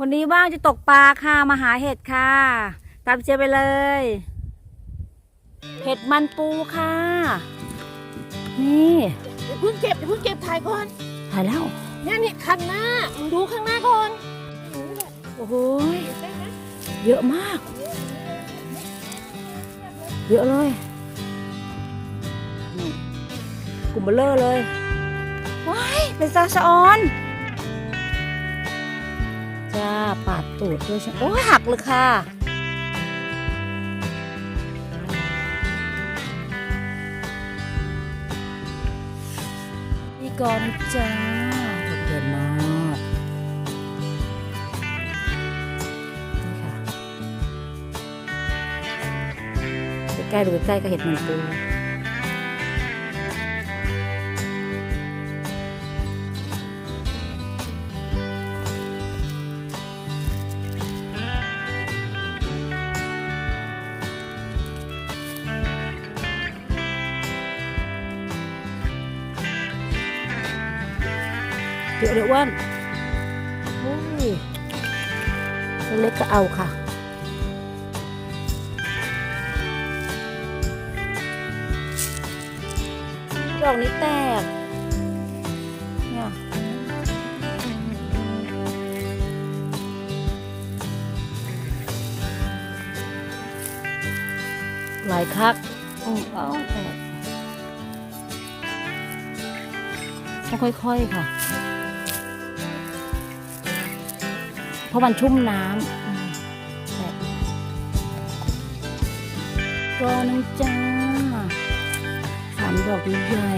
วันนี้ว่างจะตกปลาค่ะมาหาเห็ดค่ะตามเจไปเลย เห็ดมันปูค่ะ นี่อย่าเพิ่งเก็บอย่าเพิ่งเก็บถ่ายก่อนถ่ายแล้วเนี่ยนี่ข้างหน้ามึงดูข้างหน้าก่อนโอ้โหยเยอะมาก เยอะเลยนี่กลุ่มเบลเลอร์เลยว้ายเป็นซาชะออน จ้าปาดตูดด้วยใช่โอ้ยหักเลยค่ะนี่ก่อนจ้าโดดเด่นมากนี่ค่ะใกล้ๆดูใกล้ๆก็เห็ดมันปู เดี๋ยวเดี๋ยวอ้วนโอ้ยเล็กก็เอาค่ะ ดอกนี้แตก เนี่ยหลายคักอืมเอาแตกค่อยๆค่ะ เพราะมันชุ่มน้ำอืมแตกก็นึงจ้าสามดอกใหญ่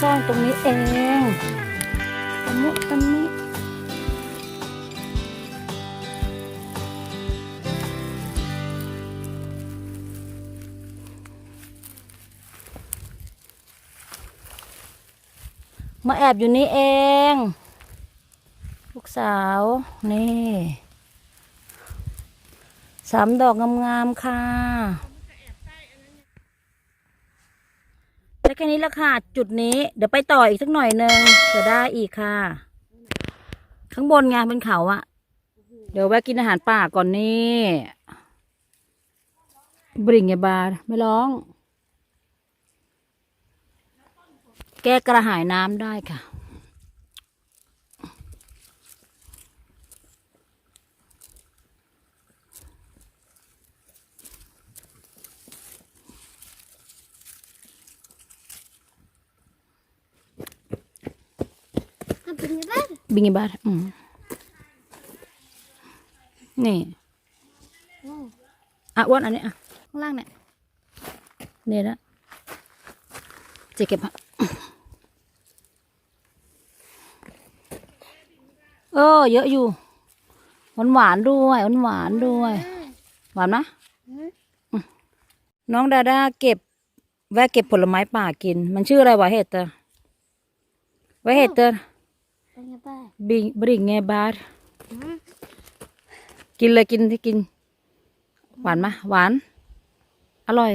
ซ่อนตรงนี้เองตรงนี้ตรงนี้มาแอบอยู่นี่เอง ลูกสาว นี่สามดอกงามๆค่ะ แค่นี้ละค่ะ จุดนี้ เดี๋ยวไปต่ออีกสักหน่อยหนึงจะได้อีกค่ะ ข้างบนไงบนเขาอะเดี๋ยวแวะกินอาหารป่าก่อนนี่บริงไงบาไม่ร้อง แก้กระหายน้ำได้ค่ะ ทำเป็นไงบ้างบิงบาร์อืมนี่อะอ้วนอันนี้อะข้างล่างเนี่ยเนี่ยนะเจะเก็บฮะเออเยอะอยู่หวานหวานๆด้วยหวานหวานๆด้วย หวานนะอืมน้องดาด้าเก็บ แวะเก็บผลไม้ป่ากิน มันชื่ออะไรวะเห็ดเตอร์ไว้เห็ดเตอร์เป็นไงบ้าง บิงบริงไงบาร์กินเลยกินที่กิน หวานมะหวาน อร่อย